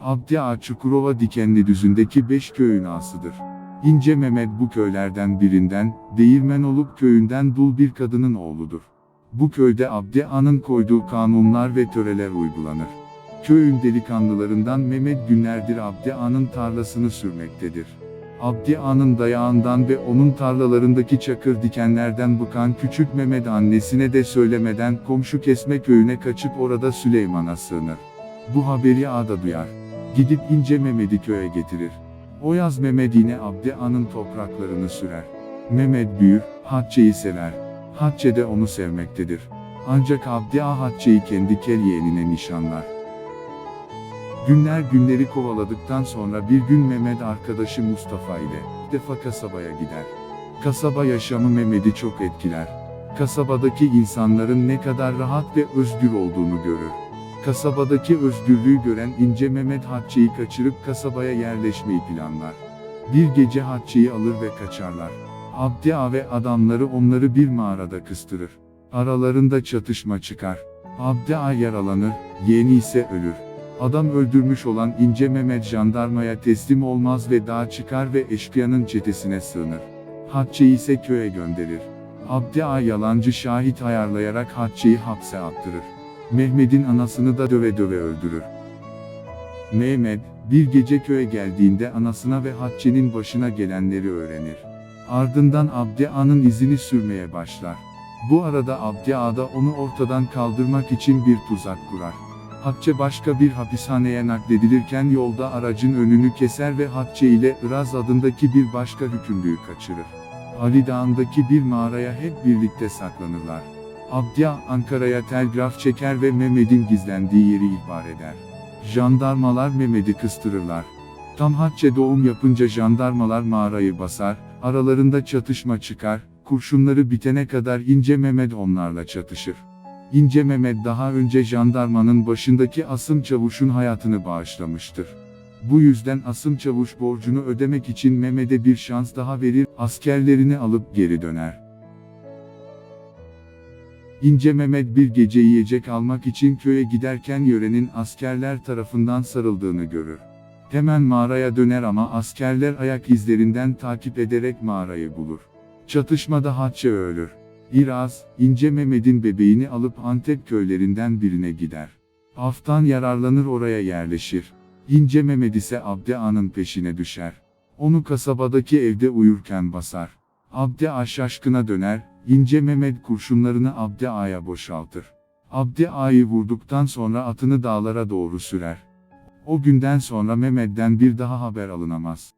Abdi Ağa Çukurova Dikenli düzündeki beş köyün ağasıdır. İnce Mehmet bu köylerden birinden, Değirmenoluk köyünden dul bir kadının oğludur. Bu köyde Abdi Ağa'nın koyduğu kanunlar ve töreler uygulanır. Köyün delikanlılarından Mehmet günlerdir Abdi Ağa'nın tarlasını sürmektedir. Abdi Ağa'nın dayağından ve onun tarlalarındaki çakır dikenlerden bıkan küçük Mehmet annesine de söylemeden komşu kesme köyüne kaçıp orada Süleyman'a sığınır. Bu haberi ağa da duyar. Gidip ince Mehmet'i köye getirir. O yaz Mehmet yine Abdi Ağa'nın topraklarını sürer. Mehmet büyür, Hatice'yi sever. Hatice de onu sevmektedir. Ancak Abdi Ağa Hatice'yi kendi kel yeğenine nişanlar. Günler günleri kovaladıktan sonra bir gün Mehmet arkadaşı Mustafa ile defa kasabaya gider. Kasaba yaşamı Mehmet'i çok etkiler. Kasabadaki insanların ne kadar rahat ve özgür olduğunu görür. Kasabadaki özgürlüğü gören İnce Mehmet Hatice'yi kaçırıp kasabaya yerleşmeyi planlar. Bir gece Hatice'yi alır ve kaçarlar. Abdi ve adamları onları bir mağarada kıstırır. Aralarında çatışma çıkar. Abdi Ağa yaralanır, yeğeni ise ölür. Adam öldürmüş olan İnce Mehmet jandarmaya teslim olmaz ve dağa çıkar ve eşkıyanın çetesine sığınır. Hatice'yi ise köye gönderir. Abdi Ağa yalancı şahit ayarlayarak Hatice'yi hapse attırır. Mehmet'in anasını da döve döve öldürür. Mehmet, bir gece köye geldiğinde anasına ve Hatice'nin başına gelenleri öğrenir. Ardından Abdi Ağa'nın izini sürmeye başlar. Bu arada Abdi Ağa da onu ortadan kaldırmak için bir tuzak kurar. Hatice başka bir hapishaneye nakledilirken yolda aracın önünü keser ve Hatice ile Iraz adındaki bir başka hükümlüyü kaçırır. Ali Dağı'ndaki bir mağaraya hep birlikte saklanırlar. Abdi Ağa Ankara'ya telgraf çeker ve Mehmet'in gizlendiği yeri ihbar eder. Jandarmalar Mehmet'i kıstırırlar. Tam Hatice doğum yapınca jandarmalar mağarayı basar, aralarında çatışma çıkar, kurşunları bitene kadar İnce Mehmet onlarla çatışır. İnce Mehmet daha önce jandarmanın başındaki Asım Çavuş'un hayatını bağışlamıştır. Bu yüzden Asım Çavuş borcunu ödemek için Mehmet'e bir şans daha verir, askerlerini alıp geri döner. İnce Mehmet bir gece yiyecek almak için köye giderken yörenin askerler tarafından sarıldığını görür. Hemen mağaraya döner ama askerler ayak izlerinden takip ederek mağarayı bulur. Çatışmada Hatice ölür. İraz, İnce Mehmet'in bebeğini alıp Antep köylerinden birine gider. Aftan yararlanır oraya yerleşir. İnce Mehmet ise Abdi Ağa'nın peşine düşer. Onu kasabadaki evde uyurken basar. Abdi Ağa şaşkına döner, İnce Mehmet kurşunlarını Abdi Ağa'ya boşaltır. Abdi Ağa'yı vurduktan sonra atını dağlara doğru sürer. O günden sonra Mehmet'ten bir daha haber alınamaz.